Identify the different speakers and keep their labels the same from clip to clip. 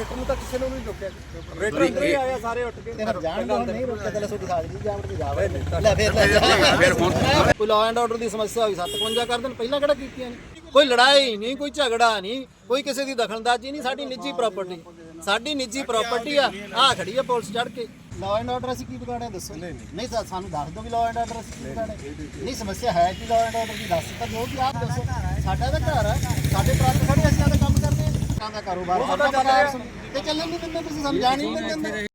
Speaker 1: Operator ਨੂੰ ਤਾਂ ਕਿਸੇ ਨੂੰ ਨਹੀਂ ਰੋਕਿਆ। ਆਪਰੇਟਰ ਅੰਦਰ ਹੀ ਆਇਆ ਸਾਰੇ ਉੱਠ ਕੇ
Speaker 2: ਤੇ ਫਿਰ ਜਾਣ ਦੋ ਨਹੀਂ ਰੋਕਿਆ ਤੇ ਤੁਹਾਡੀ ਹਾਜ਼ਰੀ ਜਾਵੜ ਕੇ ਜਾਵੜ ਲੈ ਫਿਰ ਲੈ
Speaker 3: ਫਿਰ। ਹੁਣ
Speaker 2: ਕੋਈ ਲਾਅ ਐਂਡ ਆਰਡਰ ਦੀ ਸਮੱਸਿਆ ਹੋਈ 57 ਕਰ ਦੇਣ ਪਹਿਲਾਂ ਕਿਹੜਾ ਕੀਤੀਆਂ ਨੇ? ਕੋਈ ਲੜਾਈ ਨਹੀਂ ਕੋਈ ਝਗੜਾ ਨਹੀਂ ਕੋਈ ਕਿਸੇ ਦੀ ਦਖਲਅੰਦਾਜ਼ੀ ਨਹੀਂ ਸਾਡੀ ਨਿੱਜੀ ਪ੍ਰਾਪਰਟੀ ਸਾਡੀ ਨਿੱਜੀ ਪ੍ਰਾਪਰਟੀ ਆ ਆ ਖੜੀ ਆ ਪੁਲਿਸ ਚੜ ਕੇ। ਲਾਅ ਐਂਡ ਆਰਡਰ ਅਸੀਂ ਕੀ ਵਿਗਾੜਿਆ ਦੱਸੋ? ਨਹੀਂ ਸਾ- ਸਾਨੂੰ ਦੱਸ ਦਿਓ ਵੀ ਲਾਅ ਐਂਡ ਆਰਡਰ ਅਸੀਂ ਕੀ ਵਿਗਾੜਿਆ। ਨਹੀਂ ਸਮੱਸਿਆ ਹੈ ਕਿ ਲਾਅ ਐਂਡ ਆਰਡਰ ਦੀ ਦੱਸ ਤਾਂ ਦਿਓ ਕਿ ਆਪ ਦੱਸੋ। ਸਾਡਾ ਤਾਂ ਘਰ ਆ ਸਾਡੇ ਟਰੱਕ ਖੜੇ ਅਸੀਂ ਕਰਦੇ ਕਾਂ ਦਾ ਕਾਰੋਬਾਰ ਸਾਡਾ ਪਰਿਵਾਰ ਸੁਣ- ਤੇ ਚੱਲਣ ਨਹੀਂ ਦਿੰਦੇ ਤੁਸੀਂ ਹੀ ਨਹੀਂ ਦਿੰਦੇ।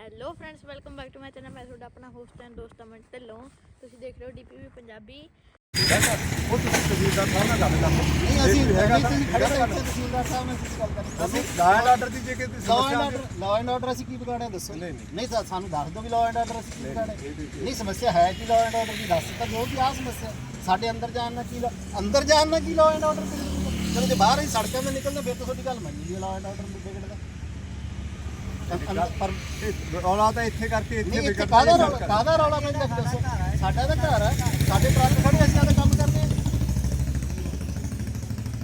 Speaker 4: Hello friends welcome back to my channel ਮੈਂ ਤੁਹਾਡਾ ਆਪਣਾ ਹੋਸਟ ਐਂਡ ਦੋਸਤ ਅਮਨ ਢਿੱਲੋਂ। ਤੁਸੀਂ ਦੇਖ ਰਹੇ ਹੋ ਡੀਪੀਵੀ ਪੰਜਾਬੀ।
Speaker 1: ਉਹ ਤੁਸੀਂ ਤਹਿਸੀਲਦਾਰ ਸਾਹਿਬ ਨਾਲ ਗੱਲ ਕਰ ਲਓ
Speaker 2: ਨਹੀਂ ਅਸੀਂ
Speaker 1: ਹੈਗਾ
Speaker 2: ਅਸੀਂ
Speaker 1: ਤਾਂ-
Speaker 2: ਖੜੇ ਹਾਂ ਤਹਿਸੀਲਦਾਰ ਸਾਹਿਬ ਨਾਲ ਤੁਸੀਂ ਗੱਲ ਕਰਦੇ
Speaker 1: ਅਸੀਂ ਲਾਅ ਐਂਡ ਆਰਡਰ ਦੀ ਜੇ ਕਿ
Speaker 2: ਲਾਅ ਐਂਡ
Speaker 1: ਸਮੱਸਿਆ
Speaker 2: ਆਰਡਰ ਲਾਅ ਐਂਡ ਆਰਡਰ ਅਸੀਂ ਕੀ ਵਿਗਾੜਿਆ ਦੱਸੋ
Speaker 1: ਨਹੀਂ, ਨਹੀਂ।
Speaker 2: ਨਹੀਂ ਸਾ- ਸਾਨੂੰ ਦੱਸ ਦਿਓ ਵੀ ਲਾਅ ਐਂਡ ਆਰਡਰ ਅਸੀਂ ਕੀ ਵਿਗਾੜਿਆ। ਨਹੀਂ ਸਮੱਸਿਆ ਹੈ ਕਿ ਲਾਅ ਐਂਡ ਆਰਡਰ ਦੀ? ਦੱਸ ਤਾਂ ਦਿਓ ਕਿ ਆਹ ਸਮੱਸਿਆ। ਸਾਡੇ ਅੰਦਰ ਜਾਣ ਨਾਲ ਕੀ law- ਅੰਦਰ ਜਾਣ ਨਾਲ ਕੀ ਲਾਅ ਐਂਡ ਆਰਡਰ ਚਲੋ ਜੇ ਬਾਹਰ ਹੀ ਸੜਕਾਂ 'ਤੇ ਨਿਕਲਦੇ ਫਿਰ ਤਾਂ ਤੁਹਾਡੀ ਗੱਲ ਮੰਨੀ ਲਈ ਲਾਅ ਐਂਡ ਆਰਡਰ ਨੂੰ ਵਿਗੜਦਾ ਅੰਦਰ-
Speaker 1: ਪਰ ਇਹ ਰੌਲਾ ਤਾਂ ਇੱਥੇ ਕਰਕੇ ਇੱਥੇ ਵਿਗੜਦਾ
Speaker 2: ਕਾਹਦਾ ਰੌਲਾ
Speaker 1: ਸੜਕਾਂ।
Speaker 2: ਕਾਹਦਾ ਰੌਲਾ ਪੈਂਦਾ ਦੱਸੋ? ਸਾਡਾ ਤਾਂ ਘਰ ਸਾਡੇ ਟਰੱਕ ਖੜੇ ਅਸੀਂ ਆਦਾ ਕੰਮ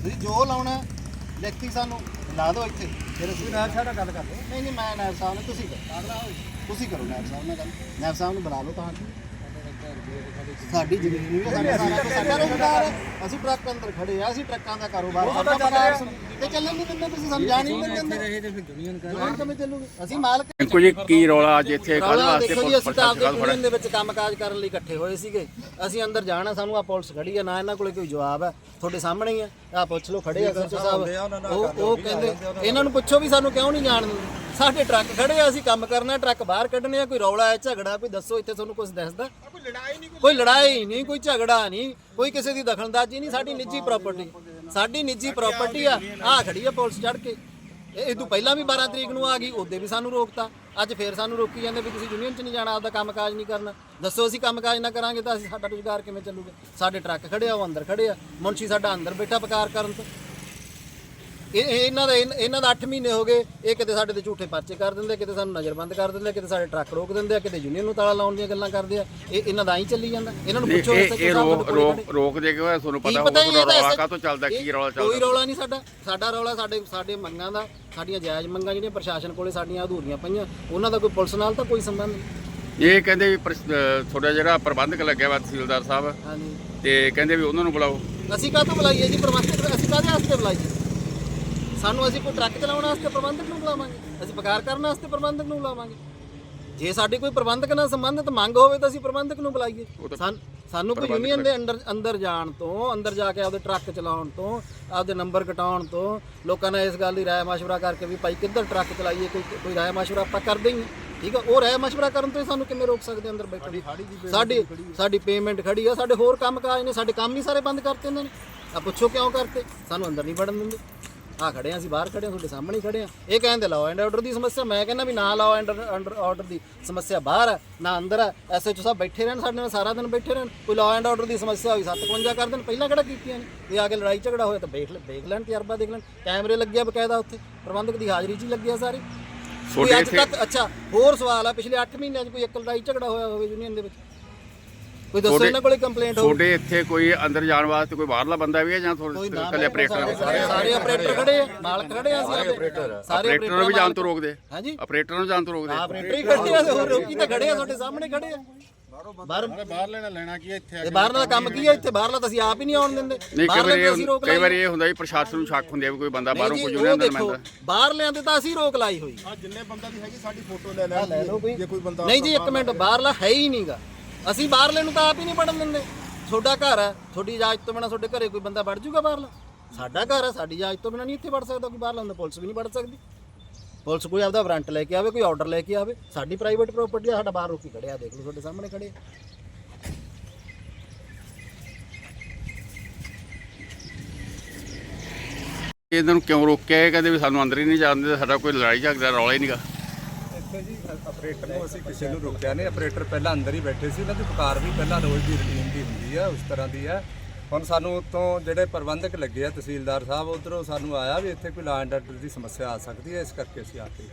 Speaker 2: ਤੁਸੀਂ ਜੋ ਲਾਉਣਾ ਲਿਖਤੀ ਸਾਨੂੰ ਲਾ ਦਿਓ ਇੱਥੇ। ਫਿਰ ਅਸੀਂ
Speaker 1: ਤੁਸੀਂ ਨਾਲ ਸਾਡਾ ਗੱਲ ਕਰ ਲਓ।
Speaker 2: ਨਹੀਂ ਨਹੀਂ ਮੈਂ ਨਾਇਬ ਸਾਹਿਬ ਨਾਲ ਤੁਸੀਂ ਕਰੋ। ਤੁਸੀਂ ਕਰੋ ਨਾਇਬ ਸਾਹਿਬ ਨਾਲ ਗੱਲ। ਨਾਇਬ ਸਾਹਿਬ ਨੂੰ ਬੁਲਾ ਲਓ ਤਾਂ। ਸਾਡੀ ਜ਼ਮੀਨ ਵੀ ਆ, ਸਾਡਾ ਸਾਰਾ। ਅਸੀਂ ਟਰੱਕ ਅੰਦਰ ਖੜੇ ਆ ਅਸੀਂ ਟਰੱਕਾਂ ਦਾ ਕਾਰੋਬਾਰ ਸਾਡਾ ਤੇ ਚੱਲਣ ਨਹੀਂ ਦਿੰਦੇ ਤੁਸੀਂ ਹੀ ਨਹੀਂ ਦਿੰਦੇ। ਰਹੇ ਤੇ ਫਿਰ ਦੁਨੀਆ ਨੂੰ ਕਿਵੇਂ ਚੱਲੂਗੀ? ਅਸੀਂ ਮਾਲਕ
Speaker 3: ਕੁਝ ਕੀ ਰੌਲਾ ਅੱਜ ਇੱਥੇ ਕੱਲ ਵਾਸਤੇ
Speaker 2: ਦੇਖੋ ਜੀ
Speaker 3: ਪੁਲਿਸ
Speaker 2: ਅਸੀਂ ਤਾਂ ਆਪਦੇ ਯੂਨੀਅਨ ਦੇ ਵਿੱਚ ਕੰਮਕਾਜ ਕਰਨ ਲਈ ਇਕੱਠੇ ਹੋਏ ਸੀਗੇ। ਅਸੀਂ ਅੰਦਰ ਜਾਣਾ ਸਾਨੂੰ ਆ ਪੁਲਿਸ ਖੜੀ ਆ ਨਾ ਇਹਨਾਂ ਕੋਲੇ ਕੋਈ ਜਵਾਬ ਹੈ। ਤੁਹਾਡੇ ਸਾਹਮਣੇ ਹੀ ਆ। ਆ ਪੁੱਛ ਲਓ ਖੜੇ ਆ ਸੱਚੋ ਸਾਹਿਬ। ਉਹ ਉਹ ਕਹਿੰਦੇ ਇਹਨਾਂ ਨੂੰ ਪੁੱਛੋ ਵੀ ਸਾਨੂੰ ਕਿਉਂ ਨਹੀਂ ਜਾਣ ਦਿੰਦੇ? ਸਾਡੇ ਟਰੱਕ ਖੜੇ ਆ ਅਸੀਂ ਕੰਮ ਕਰਨਾ ਟਰੱਕ ਬਾਹਰ ਕੱਢਣੇ ਆ ਕੋਈ ਰੌਲਾ ਹੈ ਝਗੜਾ ਕੋਈ ਦੱਸੋ ਇੱਥੇ ਤੁਹਾਨੂੰ ਕੁਝ ਦੱਸਦਾ? ਕੋਈ ਲੜਾਈ ਨਹੀਂ ਕੋਈ ਝਗੜਾ ਨਹੀਂ ਕੋਈ ਕਿਸੇ ਦੀ ਦਖਲਅੰਦਾਜ਼ੀ ਨਹੀਂ ਸਾਡੀ ਨਿੱਜੀ ਪ੍ਰਾਪਰਟੀ ਸਾਡੀ ਨਿੱਜੀ ਪ੍ਰਾਪਰਟੀ ਆ। ਆ ਖੜੀ ਆ ਪੁਲਿਸ ਚੜ ਕੇ। ਇਹ ਇਹ ਤੋਂ ਪਹਿਲਾਂ ਵੀ 12 ਤਰੀਕ ਨੂੰ ਆ ਗਈ ਉਹਦੇ ਵੀ ਸਾਨੂੰ ਰੋਕਤਾ। ਅੱਜ ਫੇਰ ਸਾਨੂੰ ਰੋਕੀ ਜਾਂਦੇ ਵੀ ਤੁਸੀਂ ਯੂਨੀਅਨ 'ਚ ਨਹੀਂ ਜਾਣਾ ਆਪਦਾ ਕੰਮਕਾਜ ਨਹੀਂ ਕਰਨਾ। ਦੱਸੋ ਅਸੀਂ ਕੰਮਕਾਜ ਨਾ ਕਰਾਂਗੇ ਤਾਂ ਅਸੀਂ ਸਾਡਾ ਰੁਜ਼ਗਾਰ ਕਿਵੇਂ ਚੱਲੂਗਾ? ਸਾਡੇ ਟਰੱਕ ਖੜੇ ਆ ਉਹ ਅੰਦਰ ਖੜੇ ਆ। ਮੁਨਸ਼ੀ ਸਾਡਾ ਅੰਦਰ ਬੈਠਾ ਪਕਾਰ ਕਰਨ ਤੋਂ। ਇਹ ਇਹ ਇਹਨਾਂ ਦਾ ਇਨ- ਇਹਨਾਂ ਦਾ 8 ਮਹੀਨੇ ਹੋ ਗਏ ਇਹ ਕਿਤੇ ਸਾਡੇ ਤੇ ਝੂਠੇ ਪਰਚੇ ਕਰ ਦਿੰਦੇ ਕਿਤੇ ਸਾਨੂੰ ਨਜ਼ਰਬੰਦ ਕਰ ਦਿੰਦੇ ਕਿਤੇ ਸਾਡੇ ਟਰੱਕ ਰੋਕ ਦਿੰਦੇ ਆ ਕਿਤੇ ਯੂਨੀਅਨ ਨੂੰ ਤਾਲਾ ਲਾਉਣ ਦੀਆਂ ਗੱਲਾਂ ਕਰਦੇ ਆ। ਇਹ ਇਹਨਾਂ ਦਾ ਹੀ ਚੱਲੀ ਜਾਂਦਾ। ਇਹਨਾਂ ਨੂੰ
Speaker 3: ਨਹੀਂ,
Speaker 2: ਪੁੱਛੋ
Speaker 3: ਇਹ ਰੋਕ ਦੇ ਕੇ ਤੁਹਾਨੂੰ ਪਤਾ ਹੋਊਗਾ
Speaker 2: ਇਹ ਤਾਂ
Speaker 3: ਰੌਲਾ ਕਾਹਤੋਂ ਚੱਲਦਾ ਕੀ ਰੌਲਾ
Speaker 2: ਕੋਈ
Speaker 3: ਚੱਲਦਾ
Speaker 2: ਰੌਲਾ ਨਹੀਂ ਸਾਡਾ। ਸਾਡਾ ਰੌਲਾ ਸਾਡੇ ਸਾਡੇ ਮੰਗਾਂ ਦਾ ਸਾਡੀਆਂ ਜਾਇਜ਼ ਮੰਗਾਂ ਜਿਹੜੀਆਂ ਪ੍ਰਸ਼ਾਸਨ ਕੋਲੇ ਸਾਡੀਆਂ ਅਧੂਰੀਆਂ ਪਈਆਂ ਉਹਨਾਂ ਦਾ ਕੋਈ ਪੁਲਿਸ ਨਾਲ ਤਾਂ ਕੋਈ ਸੰਬੰਧ ਨਹੀਂ।
Speaker 3: ਇਹ ਕਹਿੰਦੇ ਵੀ ਪ੍ਰਸ- ਅਹ ਤੁਹਾਡਾ ਜਿਹੜਾ ਪ੍ਰਬੰਧਕ ਲੱਗਿਆ ਵਾ ਤਹਿਸੀਲਦਾਰ ਸਾਹਿਬ
Speaker 2: ਹਾਂਜੀ।
Speaker 3: ਤੇ ਕਹਿੰਦੇ ਵੀ ਉਹਨਾਂ ਨੂੰ ਬੁਲਾਓ।
Speaker 2: ਅਸੀਂ ਕਾਹਤੋਂ ਬੁਲਾਈਏ ਜੀ? ਪ੍ਰਬੰਧਕ ਅਸੀਂ ਕਾਹਦੇ ਵਾਸਤੇ ਬੁਲਾਈਏ? ਸਾਨੂੰ ਅਸੀਂ ਕੋਈ ਟਰੱਕ ਚਲਾਉਣ ਵਾਸਤੇ ਪ੍ਰਬੰਧਕ ਨੂੰ ਬੁਲਾਵਾਂਗੇ ਅਸੀਂ ਪਕਾਰ ਕਰਨ ਵਾਸਤੇ ਪ੍ਰਬੰਧਕ ਨੂੰ ਬੁਲਾਵਾਂਗੇ। ਜੇ ਸਾਡੀ ਕੋਈ ਪ੍ਰਬੰਧਕ ਨਾਲ ਸੰਬੰਧਿਤ ਮੰਗ ਹੋਵੇ ਤਾਂ ਅਸੀਂ ਪ੍ਰਬੰਧਕ ਨੂੰ ਬੁਲਾਈਏ। ਸਾਨ- ਕੋਈ ਯੂਨੀਅਨ ਦੇ ਅੰਦਰ ਅੰਦਰ ਜਾਣ ਤੋਂ ਅੰਦਰ ਜਾ ਕੇ ਆਪਦੇ ਟਰੱਕ ਚਲਾਉਣ ਤੋਂ ਆਪਦੇ ਨੰਬਰ ਕਟਾਉਣ ਤੋਂ ਲੋਕਾਂ ਨਾਲ ਇਸ ਗੱਲ ਦੀ ਰਾਏ ਮਸ਼ਵਰਾ ਕਰਕੇ ਵੀ ਭਾਈ ਕਿੱਧਰ ਟਰੱਕ ਚਲਾਈਏ ਕੋਈ ਕੋਈ ਰਾਏ ਮਸ਼ਵਰਾ ਆਪਾਂ ਕਰਦੇ ਹੀ। ਠੀਕ ਆ? ਉਹ ਰਾਏ ਮਸ਼ਵਰਾ ਕਰਨ ਤੋਂ ਹੀ ਸਾਨੂੰ ਕਿਵੇਂ ਰੋਕ ਸਕਦੇ ਅੰਦਰ ਬੈਠੇ ਸਾਡੀ ਸਾਡੀ ਪੇਮੈਂਟ ਖੜੀ ਆ। ਸਾਡੇ ਹੋਰ ਕੰਮ ਕਾਜ ਨੇ ਸਾਡੇ ਕੰਮ ਹੀ ਸਾਰੇ ਬੰਦ ਕਰਤੇ ਇਹਨਾਂ ਨੇ। ਆ ਪੁੱਛੋ ਕਿਉਂ ਕਰਤੇ? ਸਾਨੂੰ ਅੰਦਰ ਨਹੀਂ ਵੜਨ ਦਿੰਦੇ। ਆ ਖੜੇ ਆ ਅਸੀਂ ਬਾਹਰ ਖੜੇ ਆ ਤੁਹਾਡੇ ਸਾਹਮਣੇ ਹੀ ਖੜੇ ਆ। ਇਹ ਕਹਿੰਦੇ ਲਾਅ ਐਂਡ ਆਰਡਰ ਦੀ ਸਮੱਸਿਆ ਮੈਂ ਕਹਿੰਦਾ ਵੀ ਨਾ ਲਾਅ ਐਂਡ ਆਰਡਰ ਦੀ ਸਮੱਸਿਆ ਬਾਹਰ ਆ ਨਾ ਅੰਦਰ ਆ। ਐਸਐਚਓ ਸਾਹਿਬ ਬੈਠੇ ਰਹਿਣ ਸਾਡੇ ਨਾਲ ਸਾਰਾ ਦਿਨ ਬੈਠੇ ਰਹਿਣ। ਕੋਈ ਲਾਅ ਐਂਡ ਆਰਡਰ ਦੀ ਸਮੱਸਿਆ ਹੋਈ 57 ਕਰ ਦੇਣ ਪਹਿਲਾਂ ਕਿਹੜਾ ਕੀਤੀਆਂ ਨੇ? ਇਹ ਆ ਕੇ ਲੜਾਈ ਝਗੜਾ ਹੋਇਆ ਤਾਂ ਦੇਖ ਲੈ ਦੇਖ ਲੈਣ ਤਜਰਬਾ ਦੇਖ ਲੈਣ। ਕੈਮਰੇ ਲੱਗਿਆ ਬਕਾਇਦਾ ਉੱਥੇ ਪ੍ਰਬੰਧਕ ਦੀ ਹਾਜ਼ਰੀ 'ਚ ਹੀ ਲੱਗਿਆ ਸਾਰੇ। ਕੋਈ ਅੱਜ ਤੱਕ ਅੱਛਾ ਹੋਰ ਸਵਾਲ ਆ ਪਿਛਲੇ 8 ਮਹੀਨਿਆਂ 'ਚ ਕੋਈ ਇੱਕ ਲੜਾਈ ਝਗੜਾ ਹੋਇਆ ਹੋਵੇ ਯੂਨੀਅਨ ਦੇ ਵਿੱਚ? ਕੋਈ ਦੱਸੋ ਇਹਨਾਂ ਕੋਲੇ ਕੰਪਲੇਂਟ ਹੋ
Speaker 3: ਤੁਹਾਡੇ ਇੱਥੇ ਕੋਈ ਅੰਦਰ ਜਾਣ ਵਾਸਤੇ ਕੋਈ ਬਾਹਰਲਾ ਬੰਦਾ ਵੀ ਹੈ ਜਾਂ ਤੁਹਾਡੇ
Speaker 2: ਨਾ
Speaker 3: ਇਕੱਲੇ ਆਪਰੇਟਰ
Speaker 2: ਸਾਰੇ ਸਾਰੇ ਆਪਰੇਟਰ ਖੜੇ ਆ ਮਾਲਕ ਖੜੇ ਆ ਅਸੀਂ ਆਪਰੇਟਰ ਸਾਰੇ
Speaker 3: ਆਪਰੇਟਰ ਨੂੰ ਵੀ ਜਾਣ ਤੋਂ ਰੋਕਦੇ?
Speaker 2: ਹਾਂਜੀ।
Speaker 3: ਆਪਰੇਟਰ ਨੂੰ ਜਾਣ ਤੋਂ ਰੋਕਦੇ?
Speaker 2: ਆਪਰੇਟਰ ਹੀ ਖੜੇ ਆ ਹੋਰ ਰੋਕੀ ਤਾਂ ਖੜੇ ਆ ਤੁਹਾਡੇ ਸਾਹਮਣੇ ਖੜੇ ਆ। ਬਾਹਰ
Speaker 1: ਬਾਹਰ ਲੈਣਾ ਲੈਣਾ ਕੀ ਇੱਥੇ
Speaker 2: ਤੇ ਬਾਹਰਲਾ ਦਾ ਕੰਮ ਕੀ ਆ ਇੱਥੇ? ਬਾਹਰਲਾ ਤਾਂ ਅਸੀਂ ਆਪ ਹੀ ਨਹੀਂ ਆਉਣ ਦਿੰਦੇ।
Speaker 3: ਨਹੀਂ ਕਈ ਵਾਰੀ ਇਹ
Speaker 2: ਰੋਕ
Speaker 3: ਕਈ
Speaker 2: ਲਾਈ
Speaker 3: ਵਾਰੀ ਇਹ ਹੁੰਦਾ ਵੀ ਪ੍ਰਸ਼ਾਸਨ ਨੂੰ ਸ਼ੱਕ ਹੁੰਦੀ ਹੈ ਵੀ ਕੋਈ ਬੰਦਾ ਬਾਹਰੋਂ ਕੋਈ
Speaker 2: ਜੀ,
Speaker 3: ਯੂਨੀਅਨ
Speaker 2: ਉਹ
Speaker 3: ਦਾ
Speaker 2: ਦੇਖੋ
Speaker 3: ਮੈਂਬਰ
Speaker 2: ਬਾਹਰਲਿਆਂ ਤੇ ਤਾਂ ਅਸੀਂ ਰੋਕ ਲਾਈ ਹੋਈ।
Speaker 1: ਆ ਜਿੰਨੇ ਬੰਦਾ ਦੀ ਹੈਗੀ ਸਾਡੀ ਫੋਟੋ ਲੈ ਲੈ।
Speaker 2: ਲੈ ਲਓ ਕੋਈ।
Speaker 1: ਜੇ ਕੋਈ ਬੰਦਾ
Speaker 2: ਨਹੀਂ ਜੀ ਇੱਕ ਮਿੰਟ ਬਾਹਰਲਾ ਹੈ ਹੀ ਨਹੀਂਗਾ ਅਸੀਂ ਬਾਹਰਲੇ ਨੂੰ ਤਾਂ ਆਪ ਹੀ ਨਹੀਂ ਪੜਨ ਦਿੰਦੇ। ਤੁਹਾਡਾ ਘਰ ਹੈ, ਤੁਹਾਡੀ ਇਜਾਜ਼ਤ ਤੋਂ ਬਿਨਾ ਤੁਹਾਡੇ ਘਰੇ ਕੋਈ ਬੰਦਾ ਵੜ ਜੂਗਾ ਬਾਹਰਲਾ। ਸਾਡਾ ਘਰ ਹੈ, ਸਾਡੀ ਇਜਾਜ਼ਤ ਤੋਂ ਬਿਨਾ ਨਹੀਂ ਇੱਥੇ ਵੜ ਸਕਦਾ ਕੋਈ ਬਾਹਰਲਾ ਹੁੰਦਾ ਪੁਲਿਸ ਵੀ ਨਹੀਂ ਵੜ ਸਕਦੀ। ਪੁਲਿਸ ਕੋਈ ਆਪਦਾ ਵਾਰੰਟ ਲੈ ਕੇ ਆਵੇ, ਕੋਈ ਆਰਡਰ ਲੈ ਕੇ ਆਵੇ। ਸਾਡੀ ਪ੍ਰਾਈਵੇਟ ਪ੍ਰਾਪਰਟੀ ਆ, ਸਾਡਾ ਬਾਹਰ ਰੋਕੀ ਖੜਿਆ, ਦੇਖ ਲਓ ਤੁਹਾਡੇ ਸਾਹਮਣੇ ਖੜੇ
Speaker 3: ਇਹਨਾਂ ਨੂੰ ਕਿਉਂ ਰੋਕਿਆ? ਇਹ ਕਹਿੰਦੇ ਵੀ ਸਾਨੂੰ ਅੰਦਰ ਹੀ ਨਹੀਂ ਜਾਣ ਦਿੰਦੇ, ਸਾਡਾ ਕੋਈ ਲੜਾਈ ਝਗੜਾ ਰੌਲਾ ਹੀ ਨਹੀਂਗਾ
Speaker 1: ਇੱਥੇ ਜੀ ਆਪਰੇਟਰ ਨੂੰ ਅਸੀਂ ਕਿਸੇ ਨੂੰ ਰੋਕਿਆ ਨਹੀਂ। ਆਪਰੇਟਰ ਪਹਿਲਾਂ ਅੰਦਰ ਹੀ ਬੈਠੇ ਸੀ। ਇਹਨਾਂ ਦੀ ਪੁਕਾਰ ਵੀ ਪਹਿਲਾਂ ਰੋਜ਼ ਦੀ ਰੁਟੀਨ ਦੀ ਹੁੰਦੀ ਆ ਉਸ ਤਰ੍ਹਾਂ ਦੀ ਆ। ਹੁਣ ਸਾਨੂੰ ਉਤੋਂ ਜਿਹੜੇ ਪ੍ਰਬੰਧਕ ਲੱਗੇ ਆ ਤਹਿਸੀਲਦਾਰ ਸਾਹਿਬ ਉਧਰੋਂ ਸਾਨੂੰ ਆਇਆ ਵੀ ਇੱਥੇ ਕੋਈ ਲਾਅ ਐਂਡ ਆਰਡਰ ਦੀ ਸਮੱਸਿਆ ਆ ਸਕਦੀ ਹੈ ਇਸ ਕਰਕੇ ਅਸੀਂ ਆ ਕੇ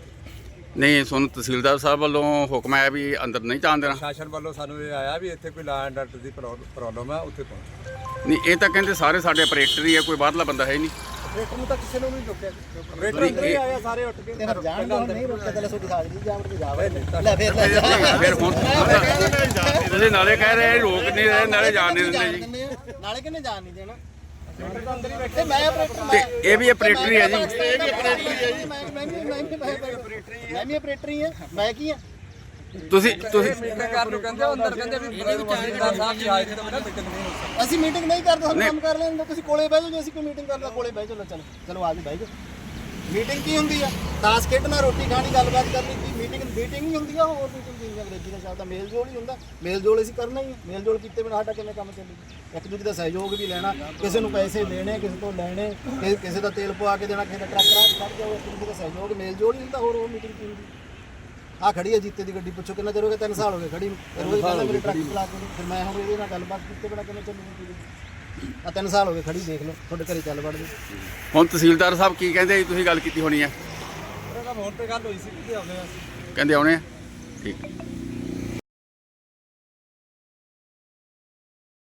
Speaker 3: ਨਹੀਂ ਤੁਹਾਨੂੰ ਤਹਿਸੀਲਦਾਰ ਸਾਹਿਬ ਵੱਲੋਂ ਹੁਕਮ ਆਇਆ ਵੀ ਅੰਦਰ ਨਹੀਂ ਜਾਣ ਦੇਣਾ।
Speaker 1: ਸ਼ਾਸਨ ਵੱਲੋਂ ਸਾਨੂੰ ਇਹ ਆਇਆ ਵੀ ਇੱਥੇ ਕੋਈ law and order the problem ਹੈ ਉੱਥੇ ਪਹੁੰਚੋ
Speaker 3: ਨਹੀਂ ਇਹ ਤਾਂ ਕਹਿੰਦੇ ਸਾਰੇ ਸਾਡੇ ਆਪਰੇਟਰ ਹੀ ਆ ਕੋਈ ਬਾਹਰਲਾ ਬੰਦਾ ਹੈ ਨਹੀਂ।
Speaker 1: ਆਪਰੇਟਰ ਨੂੰ ਤਾਂ ਕਿਸੇ ਨੂੰ ਨਹੀਂ ਰੋਕਿਆ। ਆਪਰੇਟਰ ਅੰਦਰ ਹੀ ਆਇਆ ਸਾਰੇ ਉੱਠ ਕੇ
Speaker 2: ਤੇ ਫਿਰ ਜਾਣ ਦੋ ਨਹੀਂ ਰੋਕਿਆ ਤਾਂ ਤੁਹਾਡੀ ਹਾਜ਼ਰੀ ਜਾਵੜ ਕੇ ਜਾਵੇ। ਲੈ ਫਿਰ ਲੈ ਜਾ।
Speaker 3: ਫਿਰ ਹੁਣ ਤੁਸੀਂ ਨਾਲੇ ਕਹਿ ਰਹੇ ਰੋਕ ਨਹੀਂ ਰਹੇ ਨਾਲੇ ਜਾਣ ਨਹੀਂ ਦਿੰਦੇ ਜੀ।
Speaker 2: ਨਾਲੇ ਕਿੰਨੇ ਜਾਣ ਨਹੀਂ ਦੇਣਾ? ਤੇ ਮੈਂ ਆਪਰੇਟਰ
Speaker 3: ਤੇ ਇਹ ਵੀ ਆਪਰੇਟਰ ਹੀ ਹੈ ਜੀ
Speaker 2: ਇਹ ਵੀ ਆਪਰੇਟਰ ਹੀ ਹੈ ਜੀ। ਮੈਂ ਮੈਂ ਵੀ ਮੈਂ ਵੀ ਮੈਂ ਵੀ ਆਪਰੇਟਰ ਹੀ। ਹਾਂ। ਮੈਂ ਕੀ ਹਾਂ?
Speaker 3: ਤੁਸੀਂ ਤੁਸੀਂ
Speaker 1: ਮੀਟਿੰਗ ਕਰਨ ਨੂੰ ਕਹਿੰਦੇ ਅੰਦਰ ਕਹਿੰਦੇ ਵੀ ਤਹਿਸੀਲਦਾਰ ਸਾਹਿਬ ਦੀ ਹਾਜ਼ਰੀ ਤੋਂ ਬਿਨਾਂ ਮੀਟਿੰਗ ਨਹੀਂ ਹੋ ਸਕਦੀ
Speaker 2: ਅਸੀਂ ਮੀਟਿੰਗ ਨਹੀਂ ਕਰਦੇ ਸਾਨੂੰ ਕੰਮ ਕਰ ਲੈਣ ਦਿਓ ਤੁਸੀਂ ਕੋਲੇ ਬਹਿ ਜਾਓ ਜੇ ਅਸੀਂ ਕੋਈ ਮੀਟਿੰਗ ਕਰਦਾ ਕੋਲੇ ਬਹਿ ਜਾਓ ਚਲੋ ਚਲੋ ਆ ਜੀ ਬਹਿ ਜਾਓ। ਮੀਟਿੰਗ ਕੀ ਹੁੰਦੀ ਆ? ਤਾਸ਼ ਖੇਡਣਾ ਰੋਟੀ ਖਾਣੀ ਗੱਲਬਾਤ ਕਰਨੀ ਕੀ ਮੀਟਿੰਗ ਮੀਟਿੰਗ ਹੀ ਹੁੰਦੀ ਆ ਹੋਰ ਮੀਟਿੰਗ ਕੀ ਅੰਗਰੇਜ਼ੀ ਦਾ ਸ਼ਬਦ ਆ, ਮੇਲ ਜੋਲ ਹੀ ਹੁੰਦਾ। ਮੇਲ ਜੋਲ ਅਸੀਂ ਕਰਨਾ ਹੀ ਆ। ਮੇਲ ਜੋਲ ਕੀਤੇ ਬਿਨਾਂ ਸਾਡਾ ਕਿਵੇਂ ਕੰਮ ਚੱਲੇਗਾ ਇੱਕ ਦੂਜੇ ਦਾ ਸਹਿਯੋਗ ਵੀ ਲੈਣਾ ਕਿਸੇ ਨੂੰ ਪੈਸੇ ਦੇਣੇ ਕਿਸੇ ਤੋਂ ਲੈਣੇ ਕਿਸੇ- ਕਿਸੇ ਦਾ ਤੇਲ ਪਵਾ ਕੇ ਦੇਣਾ ਕਿਸੇ ਦਾ ਟਰੱਕ ਰਾਹ ਕੱਢ ਜਾਓ ਇੱਕ ਦੂਜੇ ਦਾ ਸਹਿਯੋਗ ਮੇਲ ਜੋਲ ਹੀ ਹੁੰਦਾ ਹੋਰ ਉਹ ਮੀਟਿੰਗ ਕੀ ਹੁੰਦੀ? ਆ ਖੜੀ ਹੈ ਜੀਤੇ ਦੀ ਗੱਡੀ ਪੁੱਛੋ ਕਿੰਨਾ ਚਿਰ ਹੋ ਗਿਆ 3 ਸਾਲ ਹੋ ਗਏ ਖੜੀ ਨੂੰ। ਫਿਰ ਉਹ ਕਹਿੰਦਾ ਮੇਰੇ ਟਰੱਕ ਚਲਾ ਕੇ। ਦਿਓ। ਫਿਰ ਮੈਂ ਹੁਣ ਇਹਦੇ ਨਾਲ ਗੱਲਬਾਤ ਕੀਤੇ ਬਿਨਾਂ ਕਿਵੇਂ ਚੱਲੂਗੀ ਆ 3 ਸਾਲ ਹੋ ਗਏ ਖੜੀ ਦੇਖ ਲਓ ਤੁਹਾਡੇ ਘਰੇ ਚੱਲ ਵੜਦੇ।
Speaker 3: ਹੁਣ ਤਹਿਸੀਲਦਾਰ ਸਾਹਿਬ ਕੀ ਕਹਿੰਦੇ ਜੀ ਤੁਸੀਂ ਗੱਲ ਕੀਤੀ ਹੋਣੀ ਹੈ?
Speaker 1: ਉਹਦਾ ਫੋਨ ਤੇ ਗੱਲ ਹੋਈ ਸੀ ਕਿ ਆਉਂਦੇ ਆ
Speaker 3: ਕਹਿੰਦੇ ਆਉਣੇ ਆ? ਠੀਕ।